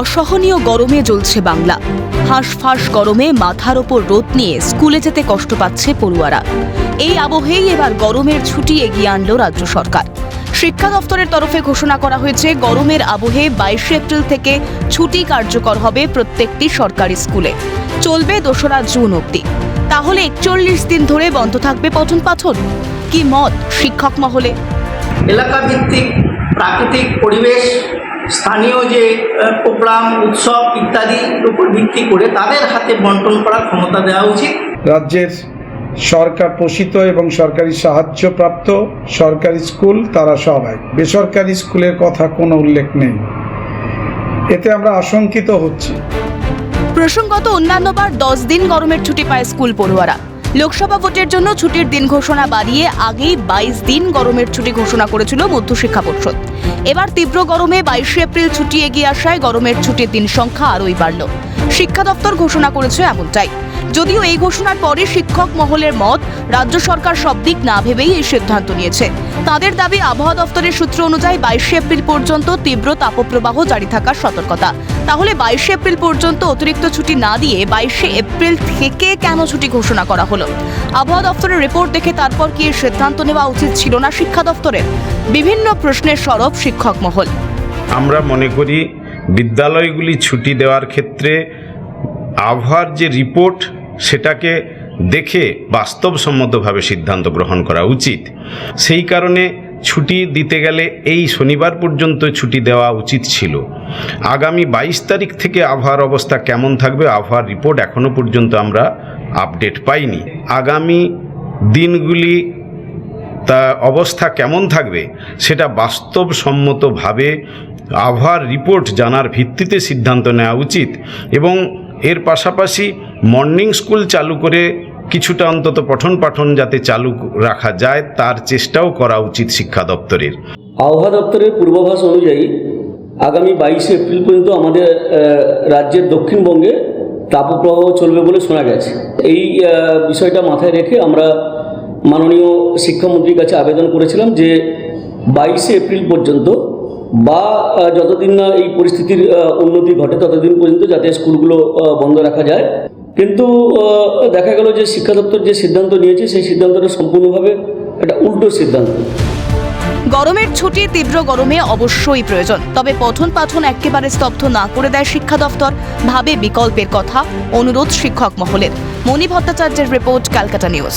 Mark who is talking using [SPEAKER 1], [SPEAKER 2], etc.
[SPEAKER 1] অসহনীয় গরমে জ্বলছে বাংলা। হাঁসফাঁস গরমে মাথার ওপর রোদ নিয়ে স্কুলে যেতে কষ্ট পাচ্ছে পড়ুয়ারা। এই আবহেই এবার গরমের ছুটি এগিয়ে আনল রাজ্য সরকার। শিক্ষা দফতরের তরফে ঘোষণা করা হয়েছে, গরমের আবহে বাইশে এপ্রিল থেকে ছুটি কার্যকর হবে প্রত্যেকটি সরকারি স্কুলে। চলবে দোসরা জুন অবধি। তাহলে একচল্লিশ দিন ধরে বন্ধ থাকবে পঠন পাঠন? কি মত শিক্ষক মহলে?
[SPEAKER 2] এলাকা ভিত্তিক প্রাকৃতিক পরিবেশ স্থানীয় যে প্রোগ্রাম উৎসব ইত্যাদির উপর ভিত্তি করে তাদের হাতে বন্টন করার ক্ষমতা দেওয়া উচিত।
[SPEAKER 3] রাজ্যের সরকার পোষিত এবং সরকারি সাহায্যপ্রাপ্ত সরকারি স্কুল তারা সবাই। বেসরকারি স্কুলের কথা কোনো উল্লেখ নেই। এতে আমরা আশঙ্কিত হচ্ছি।
[SPEAKER 1] প্রসঙ্গত অন্যান্যবার দশ দিন গরমের ছুটি পায় স্কুল পড়ুয়ারা। লোকসভা ভোটের জন্য ছুটির দিন ঘোষণা বাড়িয়ে আগেই বাইশ দিন গরমের ছুটি ঘোষণা করেছিল মধ্যশিক্ষা পর্ষদ। এবার তীব্র গরমে বাইশে এপ্রিল ছুটি এগিয়ে আসায় গরমের ছুটির দিন সংখ্যা আরোই বাড়ল। শিক্ষা দপ্তর ঘোষণা করেছে এমনটাই। যদিও এই ঘোষণার পরে শিক্ষক মহলের মত, রাজ্য সরকার সব দিক না ভেবেই এই সিদ্ধান্ত নিয়েছে। তাদের দাবি, আবহাওয়া দপ্তরের সূত্র অনুযায়ী বাইশে এপ্রিল পর্যন্ত তীব্র তাপপ্রবাহ জারি থাকার সতর্কতা। তাহলে বাইশে এপ্রিল পর্যন্ত অতিরিক্ত ছুটি না দিয়ে বাইশে এপ্রিল থেকে কেন ছুটি ঘোষণা করা হলো? আবহাওয়া দপ্তরের রিপোর্ট দেখে তারপর কি এর সিদ্ধান্ত নেওয়া উচিত ছিল না শিক্ষা দপ্তরের? বিভিন্ন প্রশ্নের সরব শিক্ষক মহল।
[SPEAKER 4] আমরা মনে করি বিদ্যালয়গুলি ছুটি দেওয়ার ক্ষেত্রে আবহাওয়ার যে রিপোর্ট, সেটাকে দেখে বাস্তবসম্মতভাবে সিদ্ধান্ত গ্রহণ করা উচিত। সেই কারণে ছুটি দিতে গেলে এই শনিবার পর্যন্ত ছুটি দেওয়া উচিত ছিল। আগামী বাইশ তারিখ থেকে আবহাওয়ার অবস্থা কেমন থাকবে, আবহাওয়ার রিপোর্ট এখনও পর্যন্ত আমরা আপডেট পাইনি। আগামী দিনগুলি তা অবস্থা কেমন থাকবে, সেটা বাস্তবসম্মতভাবে আবহাওয়ার রিপোর্ট জানার ভিত্তিতে সিদ্ধান্ত নেওয়া উচিত এবং এর পাশাপাশি মর্নিং স্কুল চালু করে কিছুটা অন্তত পঠন পাঠন যাতে চালু রাখা যায়, তার চেষ্টাও করা উচিত শিক্ষা দপ্তরের।
[SPEAKER 5] আবহাওয়া দপ্তরের পূর্বাভাস অনুযায়ী আগামী বাইশে এপ্রিল পর্যন্ত আমাদের রাজ্যের দক্ষিণবঙ্গে তাপপ্রবাহ চলবে বলে শোনা গেছে। এই বিষয়টা মাথায় রেখে আমরা মাননীয় শিক্ষামন্ত্রীর কাছে আবেদন করেছিলাম যে বাইশে এপ্রিল পর্যন্ত বা যতদিন না এই পরিস্থিতির উন্নতি ঘটে, ততদিন পর্যন্ত যাতে স্কুলগুলো বন্ধ রাখা যায়। কিন্তু দেখা গেল যে শিক্ষা দপ্তর যে সিদ্ধান্ত নিয়েছে, সেই সিদ্ধান্তটা সম্পূর্ণভাবে একটা উল্টো সিদ্ধান্ত।
[SPEAKER 1] গরমের ছুটি তীব্র গরমে অবশ্যই প্রয়োজন। তবে পঠন পাঠন একেবারে স্তব্ধ না করে দেয় শিক্ষা দফতর ভাবে বিকল্পের কথা অনুরোধ শিক্ষক মহলের। মণি ভট্টাচার্যের রিপোর্ট, ক্যালকাটা নিউজ।